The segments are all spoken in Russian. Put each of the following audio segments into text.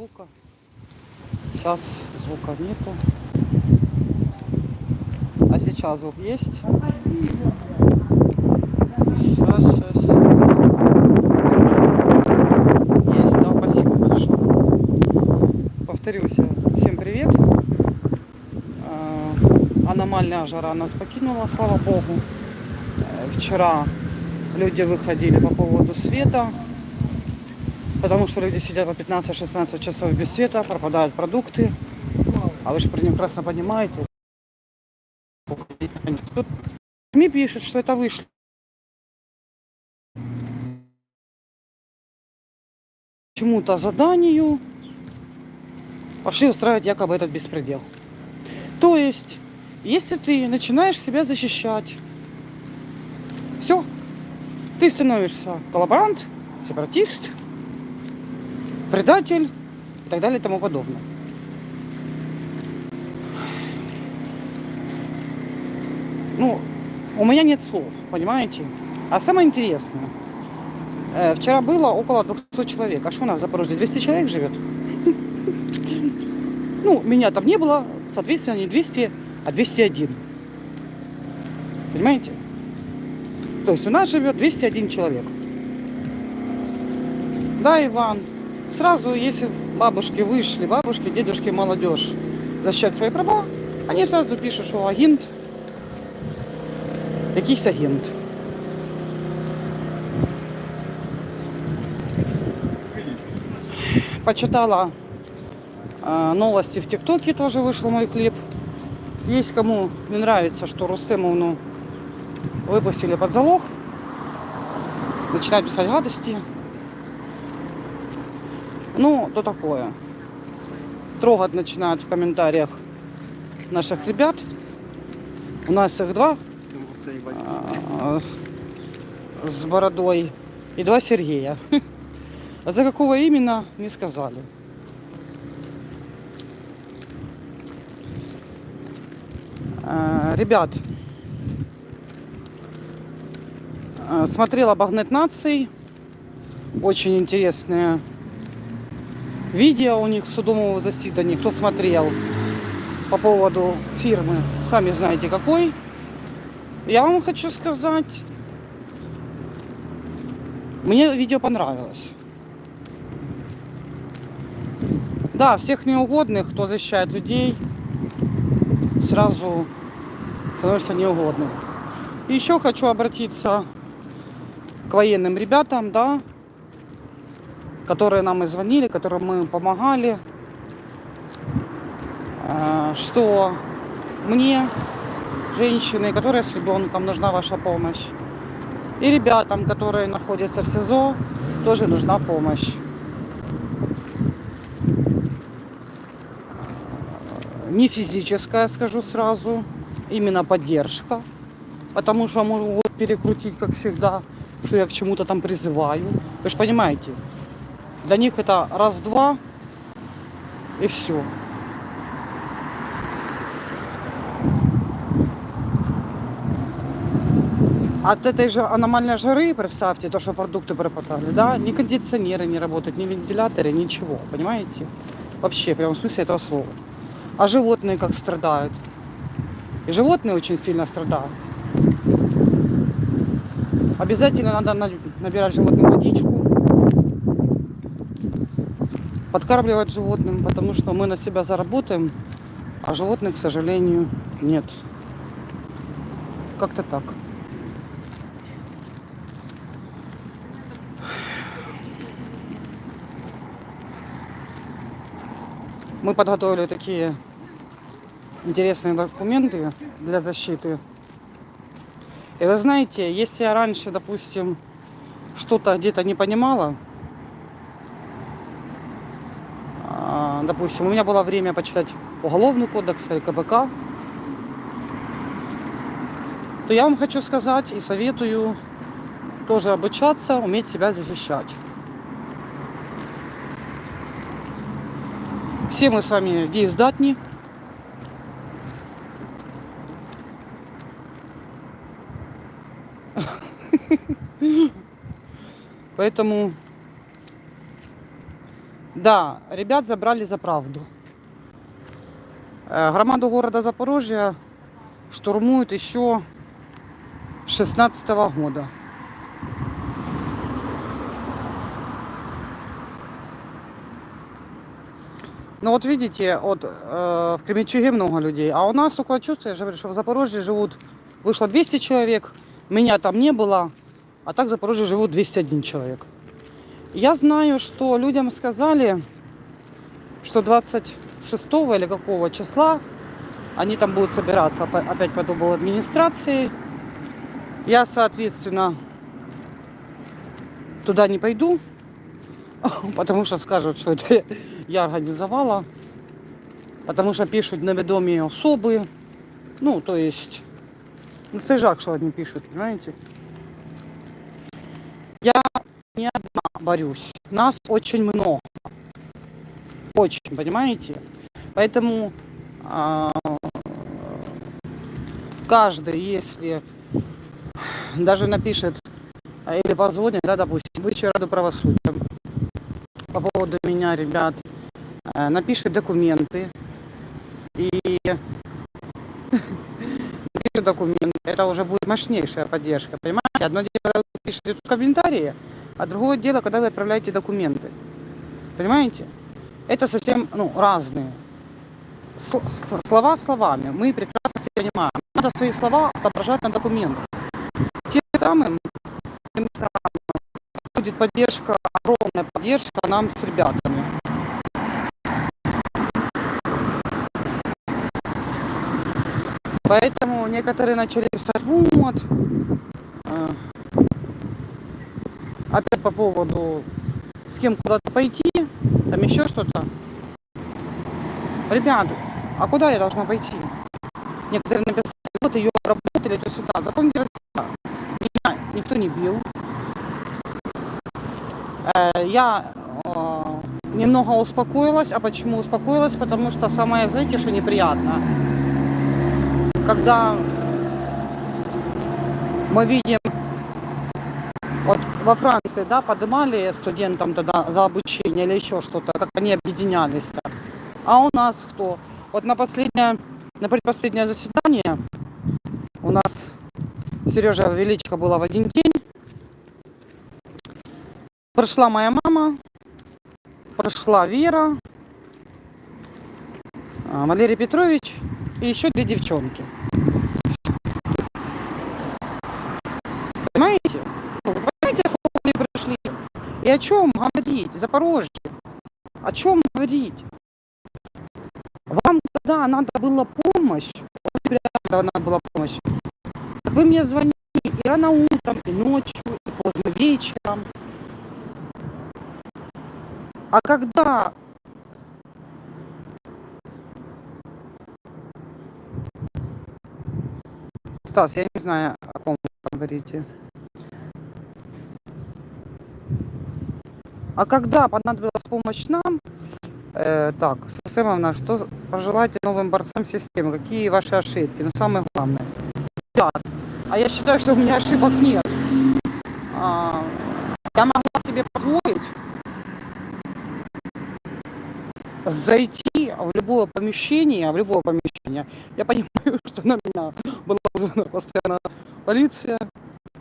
звука. Сейчас звука нету. А сейчас звук есть? Сейчас, сейчас, сейчас. Есть, да, спасибо большое. Повторюсь, всем привет. А, Аномальная жара нас покинула, слава богу. Э, Вчера люди выходили по поводу света, потому что люди сидят по 15-16 часов без света, пропадают продукты. А вы же прекрасно понимаете. СМИ пишет, что это вышло. Чему-то заданию пошли устраивать якобы этот беспредел. То есть, если ты начинаешь себя защищать, все, ты становишься коллаборант, сепаратист, предатель и так далее и тому подобное. Ну, у меня нет слов, понимаете? А самое интересное, э, вчера было около 200 человек. А что у нас в Запорожье? 200 человек живет? Ну, меня там не было, соответственно, не 200, а 201. Понимаете? То есть у нас живет 201 человек. Да, Иван, сразу, если бабушки вышли, бабушки, дедушки, молодежь защищать свои права, они сразу пишут, что агент, якийсь агент. Почитала э, новости в ТикТоке, тоже вышел мой клип. Есть кому не нравится, что Рустемовну выпустили под залог, начинают писать гадости. Ну, то такое. Трогать начинают в комментариях наших ребят. У нас их два а, с бородой и два Сергея. А за какого именно, не сказали. А, Ребят, а, смотрела Багнет наций. Очень интересное видео у них в судовом заседании. Кто смотрел по поводу фирмы, сами знаете какой. Я вам хочу сказать, мне видео понравилось. Да, всех неугодных, кто защищает людей, сразу становишься неугодным. Еще хочу обратиться к военным ребятам, да, которые нам и звонили, которым мы помогали, э, что мне, женщины, которые с ребенком, нужна ваша помощь. И ребятам, которые находятся в СИЗО, тоже нужна помощь. Не физическая, скажу сразу, именно поддержка, потому что могут перекрутить, как всегда, что я к чему-то там призываю. Вы же понимаете, для них это раз-два и все. От этой же аномальной жары, представьте, то, что продукты пропадали, да, ни кондиционеры не работают, ни вентиляторы, ничего, понимаете? Вообще, прям в смысле этого слова. А животные как страдают. И животные очень сильно страдают. Обязательно надо набирать животным подкармливать животным, потому что мы на себя заработаем, а животных, к сожалению, нет. Как-то так. Мы подготовили такие интересные документы для защиты. И вы знаете, если я раньше, допустим, что-то где-то не понимала, а, допустим, у меня было время почитать Уголовный кодекс или КПК, то я вам хочу сказать и советую тоже обучаться, уметь себя защищать. Все мы с вами деездатні. Поэтому Да, ребят забрали за правду. Э, Громаду города Запорожья штурмуют еще с 16 года. Ну вот видите, вот э, в Кременчуге много людей, а у нас такое чувство, я же говорю, что в Запорожье живут, вышло 200 человек, меня там не было, а так в Запорожье живут 201 человек. Я знаю, что людям сказали, что 26 или какого числа они там будут собираться опять под угол администрации. Я, соответственно, туда не пойду, потому что скажут, что это я организовала, потому що пишуть невідомі особи. Ну, то есть, ну це жах, що вони понимаете? Я не одна борюсь. Нас очень много. Очень, понимаете? Поэтому а, каждый, если даже напишет а, или позвонит, да, допустим, Высшую Раду правосудия по поводу меня, ребят, э, напишет документы и напишет документы, это уже будет мощнейшая поддержка, понимаете? Одно дело, вы пишете тут комментарии, а другое дело, когда вы отправляете документы. Понимаете? Это совсем ну, разные. Слова словами. Мы прекрасно все понимаем. Надо свои слова отображать на документах. Тем самым, тем самым будет поддержка, огромная поддержка нам с ребятами. Поэтому некоторые начали писать, вот, э, опять по поводу с кем куда-то пойти, там еще что-то. Ребят, а куда я должна пойти? Некоторые написали, вот ее работали туда-сюда. Запомните, раз- меня никто не бил. Э, Я э, немного успокоилась. А почему успокоилась? Потому что самое, знаете, что неприятно? Когда мы видим, во Франции, да, поднимали студентам тогда за обучение или еще что-то, как они объединялись. А у нас кто? Вот на последнее, на предпоследнее заседание у нас Сережа Величко была в один день. Пришла моя мама, прошла Вера, а, Валерий Петрович и еще две девчонки. Понимаете? Вы Понимаете, сколько они пришли? О чем говорить? Запорожье. О чем говорить? Вам, когда надо была помощь, когда надо была помощь, вы мне звонили и рано утром, и ночью, и поздно вечером. А когда Стас, я не знаю, о ком вы говорите. А когда понадобилась помощь нам, э, так, Сэмовна, что пожелаете новым борцам системы? Какие ваши ошибки? Но самое главное. Да. А я считаю, что у меня ошибок нет. А, я могла себе позволить зайти в любое помещение, в любое помещение. Я понимаю, что на меня была постоянно полиция.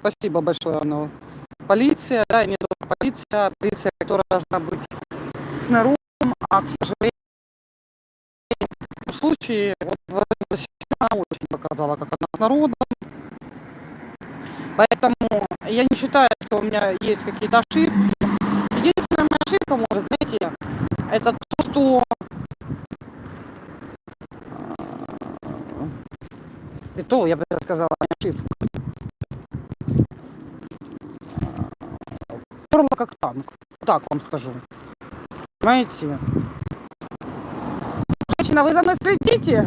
Спасибо большое, Анна. Полиция, да, и не только полиция, полиция, которая должна быть снаружи, а, к сожалению, в случае, вот она очень показала, как она с народом. Поэтому я не считаю, что у меня есть какие-то ошибки. Единственная моя ошибка, может, знаете, это то, что э, и то, я бы сказала, ошибка. Перла как танк. Так вам скажу. Понимаете? Женщина, вы за мной следите?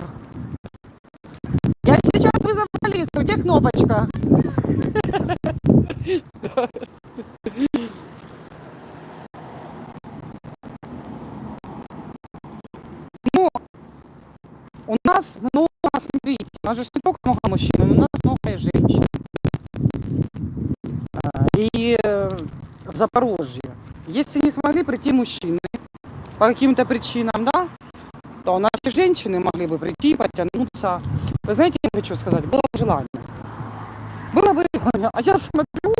Я сейчас вызову полицию. Где кнопочка? Ну, у нас много, смотрите, у нас же не только много мужчин, у нас много и женщин. А, И э, в Запорожье, если не смогли прийти мужчины, по каким-то причинам, да, то у нас и женщины могли бы прийти, потянуться. Вы знаете, я хочу сказать, было бы желание. Было бы желание. А я смотрю,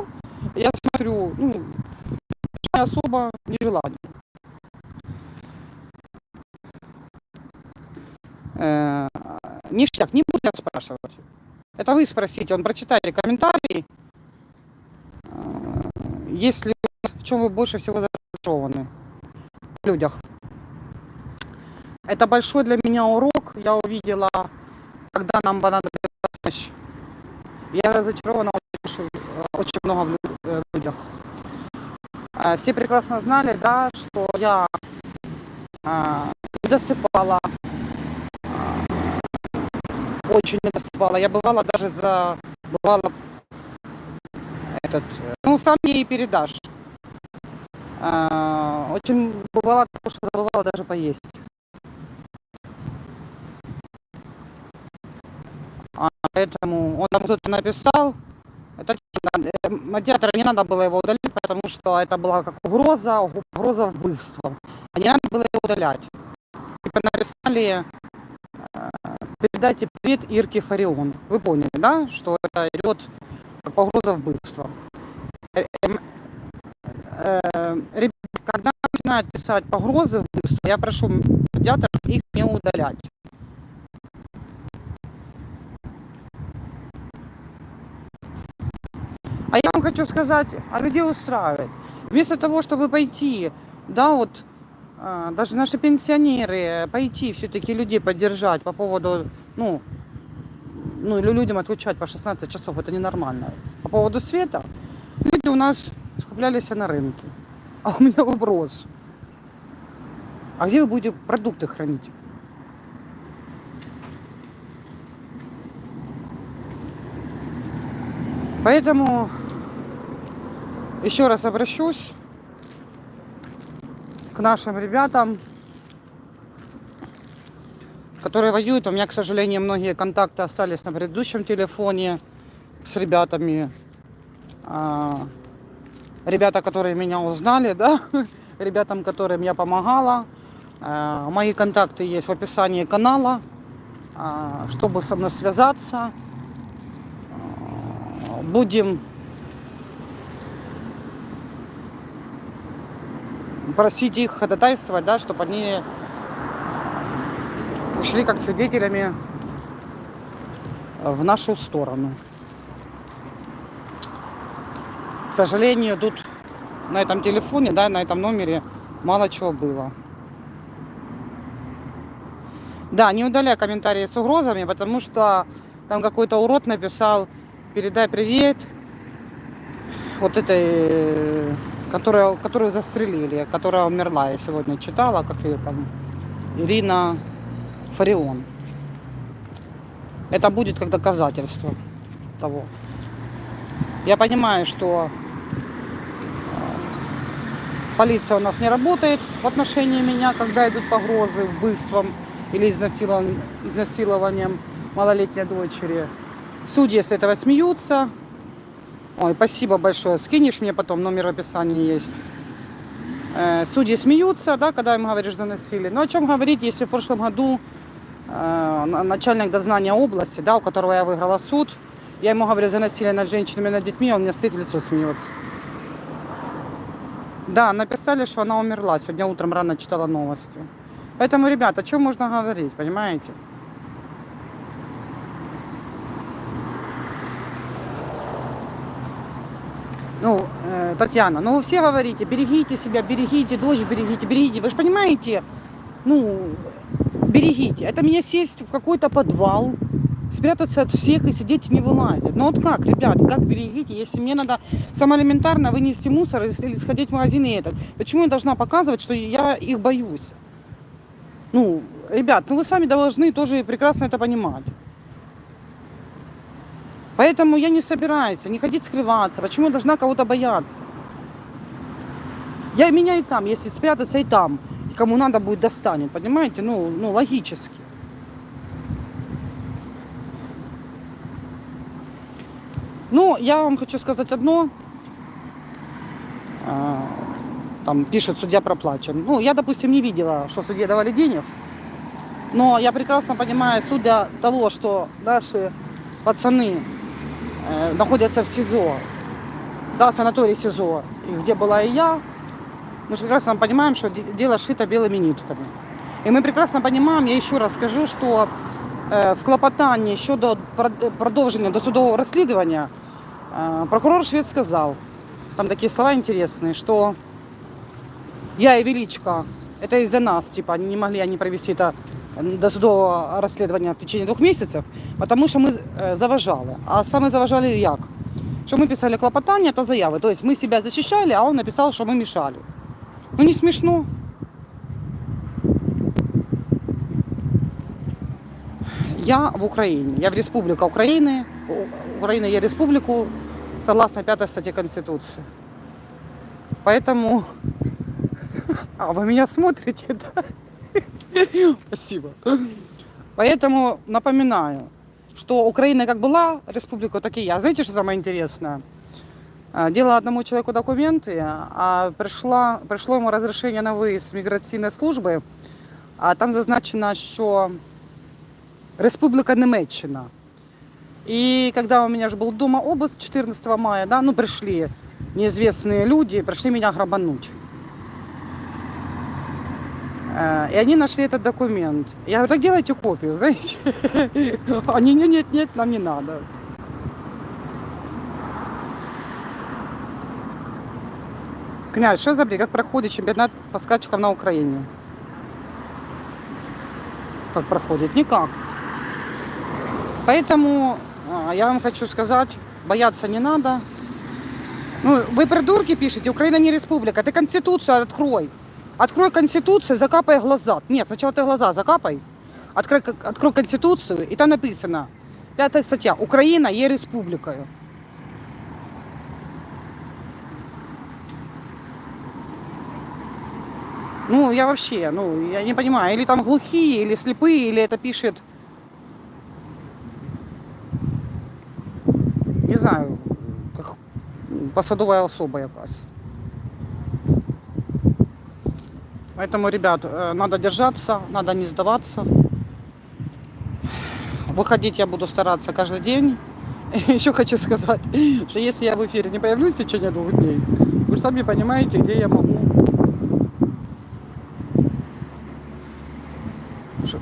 я смотрю, ну, особо не желание. Э, ништяк, не буду я спрашивать. Это вы спросите, он прочитайте комментарии. Э, Если в чем вы больше всего заинтересованы людях. Это большой для меня урок. Я увидела, когда нам понадобилась помощь. Я разочарована очень, э, очень много в э, людях. Э, Все прекрасно знали, да, что я а, не досыпала, а, очень не досыпала. Я бывала даже за, бывала этот, э, ну сам ей передашь. А, Очень бывало, такое, что забывала даже поесть. А, Поэтому он там кто-то написал, это надо- э, медиатора не надо было его удалить, потому что это была как угроза, угроза вбывством. А не надо было его удалять. Типа написали, э, передайте привет Ирке Фарион. Вы поняли, да, что это идет как угроза вбывства. Э, э, ребят, когда начинают писать погрозы я прошу медиаторов их не удалять. А я вам хочу сказать, а людей устраивает. Вместо того, чтобы пойти, да, вот а, даже наши пенсионеры, пойти все-таки людей поддержать по поводу, ну, ну, людям отключать по 16 часов, это ненормально. По поводу света, люди у нас скуплялись на рынке. А у меня вопрос. А где вы будете продукты хранить? Поэтому еще раз обращусь к нашим ребятам, которые воюют. У меня, к сожалению, многие контакты остались на предыдущем телефоне с ребятами. Ребята, которые меня узнали, да, ребятам, которым я помогала. А, Мои контакты есть в описании канала. А, Чтобы со мной связаться, а, будем просить их ходатайствовать, да, чтобы они шли как свидетелями в нашу сторону. К сожалению, тут на этом телефоне, да, на этом номере мало чего было. Да, не удаляй комментарии с угрозами, потому что там какой-то урод написал, передай привет вот этой, которая, которую застрелили, которая умерла, я сегодня читала, как ее там, Ирина Фарион. Это будет как доказательство того. Я понимаю, что э, полиция у нас не работает в отношении меня, когда идут погрозы убийством или изнасилован- изнасилованием малолетней дочери. Судьи с этого смеются. Ой, спасибо большое. Скинешь мне потом, номер в описании есть. Э, Судьи смеются, да, когда им говоришь за насилие. Но о чем говорить, если в прошлом году э, на- начальник дознания области, да, у которого я выиграла суд, я ему говорю за насилие над женщинами над детьми, он мне стоит в лицо смеется. Да, написали, что она умерла. Сегодня утром рано читала новости. Поэтому, ребята, о чем можно говорить, понимаете? Ну, э, Татьяна, ну вы все говорите, берегите себя, берегите дочь, берегите, берегите. Вы же понимаете, ну, берегите. Это мне сесть в какой-то подвал, спрятаться от всех и сидеть и не вылазить. Ну вот как, ребят, как берегите, если мне надо самое элементарно вынести мусор или сходить в магазин и этот. Почему я должна показывать, что я их боюсь? Ну, ребят, ну вы сами должны тоже прекрасно это понимать. Поэтому я не собираюсь, не ходить скрываться. Почему я должна кого-то бояться? Я меня и там, если спрятаться и там, кому надо будет достанет, понимаете? Ну, ну логически. Ну, я вам хочу сказать одно. А, Там пишет, судья проплачен. Ну, я, допустим, не видела, что судье давали денег. Но я прекрасно понимаю, судя того, что наши пацаны э, находятся в СИЗО, да, санаторий СИЗО, и где была и я, мы же прекрасно понимаем, что де- дело шито белыми нитками. И мы прекрасно понимаем, я еще раз скажу, что в клопотанні щодо прод- продовження досудового розслідування е, прокурор Швед сказал, там такие слова интересные, что я и Величко, это из-за нас, типа, не могли они провести это досудового розслідування в течение двух месяцев, потому что мы е, заважали. А саме заважали як? Що ми писали клопотання та заяви. Тобто ми себя защищали, а он написал, что мы мешали. Ну не смешно. Я в Украине. Я в Республика Украины. У- Украина є республику согласно 5 статье Конституции. Поэтому... А, вы меня смотрите, да? Спасибо. Поэтому напоминаю, что Украина как была республика, так и я. Знаете, что самое интересное? А, Делала одному человеку документы, а пришла, пришло ему разрешение на выезд с миграційної служби, а там зазначено, що Республика Немеччина. И когда у меня же был дома обыск 14 мая, да, ну пришли неизвестные люди, пришли меня грабануть. Э, И они нашли этот документ. Я говорю, так делайте копию, знаете. Они, нет, нет, нет, нам не надо. Князь, что за бред? Как проходит чемпионат по скачкам на Украине? Как проходит? Никак. Поэтому а, я вам хочу сказать, бояться не надо. Ну, вы придурки пишете, Украина не республика. Ты Конституцию открой. Открой Конституцию, закапай глаза. Нет, сначала ты глаза закапай. Открой, открой Конституцию, и там написано, пятая статья, Украина є республикою. Ну, я вообще, ну, я не понимаю, или там глухие, или слепые, или это пишет не знаю, как посадовая особа якась. Поэтому, ребят, э, надо держаться, надо не сдаваться. Выходить я буду стараться каждый день. Еще хочу сказать, что если я в эфире не появлюсь в течение двух дней, вы же сами понимаете, где я могу.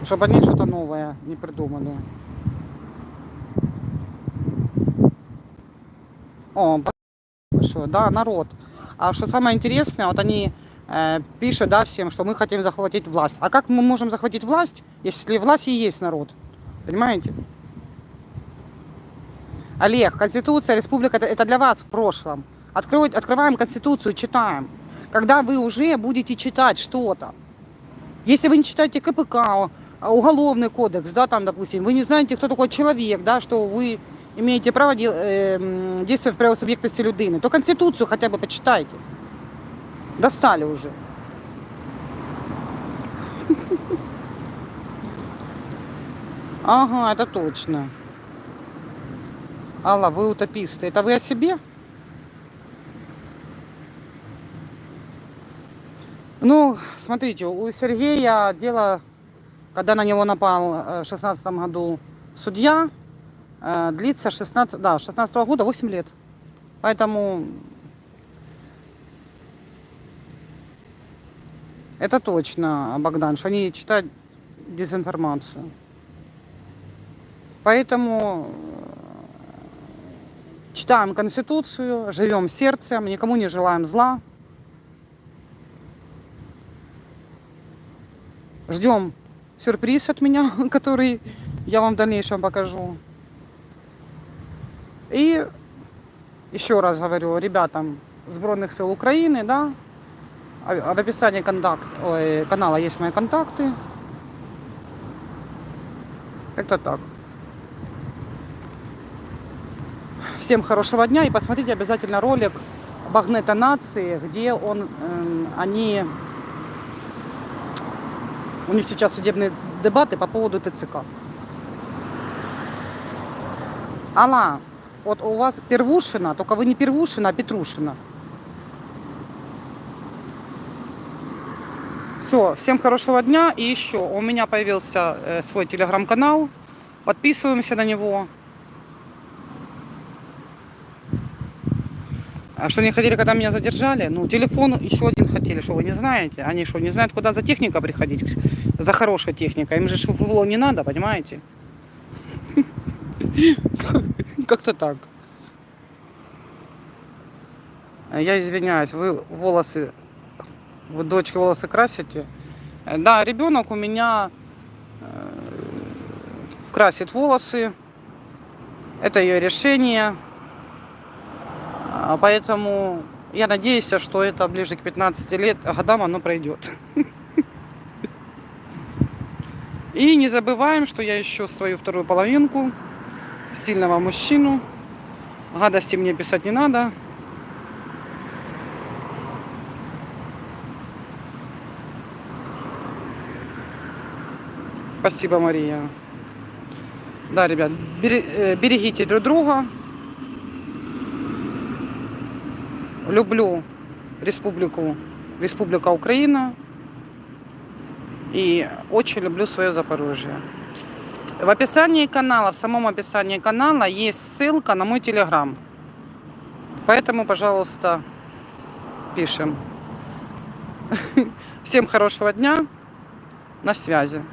Чтобы они что-то новое не придумали. О, большое, да, народ. А что самое интересное, вот они э, пишут, да, всем, что мы хотим захватить власть. А как мы можем захватить власть, если власть и есть народ? Понимаете? Олег, Конституция, Республика, это, это для вас в прошлом. Откроет, открываем Конституцию, читаем. Когда вы уже будете читать что-то. Если вы не читаете КПК, Уголовный кодекс, да, там, допустим, вы не знаете, кто такой человек, да, что вы имеете право дел- э, в правосубъектности людини, то Конституцию хотя бы почитайте. Достали уже. Ага, это точно. Алла, вы утописты. Это вы о себе? Ну, смотрите, у Сергея дело, когда на него напал э, в 16 году судья, длится 16, да, с 16 года 8 лет. Поэтому это точно, Богдан, что они читают дезинформацию. Поэтому э, читаем Конституцию, живем сердцем, никому не желаем зла. Ждем сюрприз от меня, который я вам в дальнейшем покажу. И еще раз говорю ребятам Збройных сил Украины, да, а в описании контакт, ой, канала есть мои контакты. Как-то так. Всем хорошего дня и посмотрите обязательно ролик Багнета нации, где он, эм, они, у них сейчас судебные дебаты по поводу ТЦК. Алла, вот у вас Первушина, только вы не Первушина, а Петрушина. Все, всем хорошего дня. И еще у меня появился э, свой телеграм-канал. Подписываемся на него. А что не хотели, когда меня задержали? Ну, телефон еще один хотели, что вы не знаете? Они что, не знают, куда за техника приходить? За хорошей техникой. Им же в не надо, понимаете? Как-то так. Э, Я извиняюсь, вы волосы, вы дочки волосы красите? Э, Да, ребенок у меня э, красит волосы. Это ее решение. А, Поэтому я надеюсь, что это ближе к 15 лет, годам оно пройдет. И не забываем, что я ищу свою вторую половинку, сильного мужчину. Гадости мне писать не надо. Спасибо, Мария. Да, ребят, э, берегите друг друга. Люблю республику, Республика Украина. И очень люблю свое Запорожье. В описании канала, в самом описании канала есть ссылка на мой телеграм. Поэтому, пожалуйста, пишем. Всем хорошего дня. На связи.